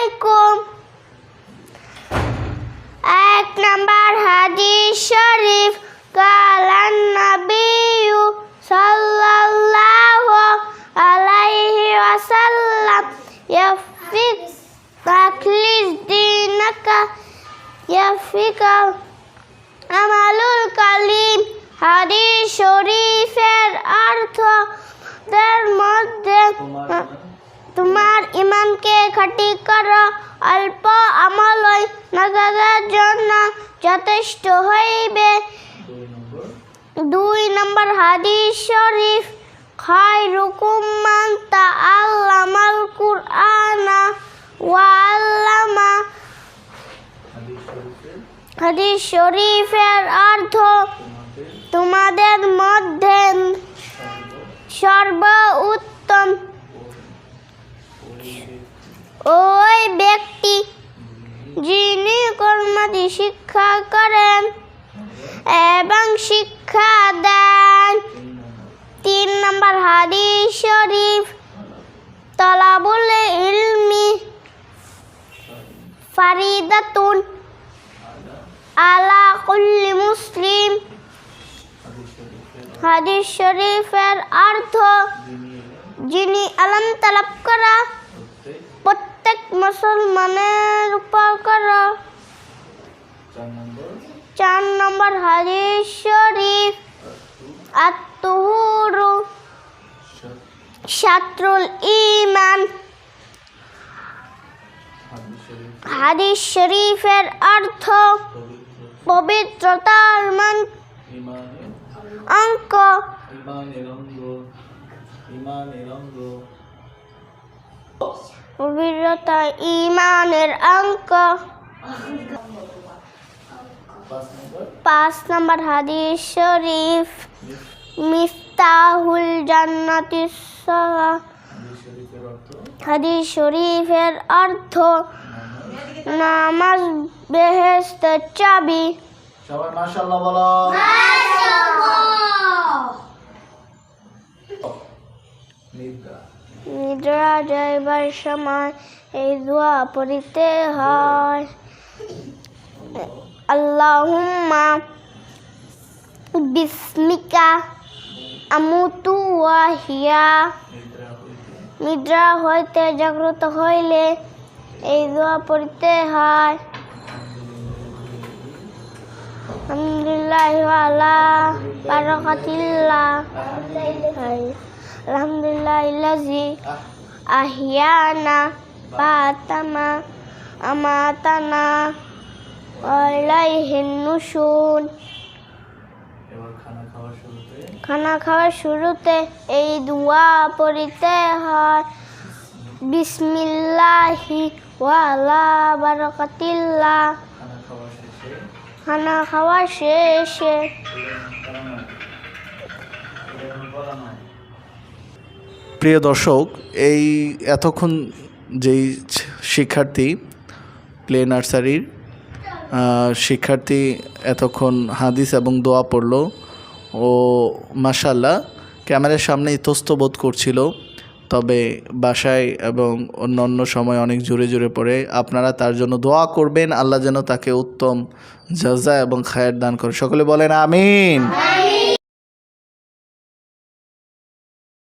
আলাইকুম। এক নাম্বার হাদিস শরীফ কালান নবিয়ু সাল্লাল্লাহু আলাইহি ওয়াসাল্লাম, ইয়াফিক তাকলিস দিনাকা, ইয়াফিকা আমালুল কালিম। হাদিস শরীফের অর্থ, তার মধ্যে, তোমার ইমানকে খাঁটি করো, অল্প আমলই নাজাদের জন্য যথেষ্ট হইবে। দুই নম্বর হাদিস শরীফ, খায় রুকুম মান তা আল্লামাল কুরআনা ওয়া আল্লামা। হাদিস শরীফের অর্থ ওই ব্যক্তি যিনি কর্মাদি শিক্ষা করেন এবং শিক্ষা দেন। তিন নম্বর হাদিস শরীফ, তলাবুল ইলমি ফারিদাতুন আলা কুল্লি মুসলিম। হাদিস শরীফের অর্থ যিনি আলম তালাব করা প্রত্যেক মুসলমানের উপর করা। চার নম্বর? হাদিস শরীফ। আত্মহুরু শাত্রুল ইমান হাদিস শরীফের অর্থ পবিত্রতার মান অঙ্ক। ইমানের অঙ্গ। ইমানের ইমানের অঙ্ক। পাঁচ নম্বর হাদিস শরীফ মিফতাহুল জান্নাতি হাদিস শরীফের অর্থ নামাজ বেহেস্তের চাবি। সবাই মাশাআল্লাহ বলো। নিদ্রা যাইবার সময় এই দোয়া পড়িতে হয়। আল্লাহুম্মা বিস্মিকা আমুতু ওয়াহিয়া নিদ্রা হইতে জাগ্রত হইলে এই দোয়া পড়িতে হয়। আলহামদুলিল্লাহ আলা বারাকাতিল্লাহ। আলহামদুলিল্লাহ ইল্লাজি আহিয়ানা বাতামা আমাতানা আলাইহিন নুশুন। খানা খাওয়ার শুরুতে খাওয়ার এই দোয়া পড়িতে হয়। বিসমিল্লাহি ওয়ালা বারাকাতিল্লাহ। খানা খাওয়া শেষে খানা খাওয়া শেষে প্রিয় দর্শক, এই এতক্ষণ যেই শিক্ষার্থী, প্লে নার্সারির শিক্ষার্থী এতক্ষণ হাদিস এবং দোয়া পড়ল। ও মাসাল্লাহ ক্যামেরার সামনে ইতস্ত বোধ করছিল, তবে বাসায় এবং অন্য অন্য সময় অনেক জোরে জোরে পড়ে। আপনারা তার জন্য দোয়া করবেন, আল্লাহ যেন তাকে উত্তম জাজা এবং খায়ের দান করে। সকলে বলেন আমিন।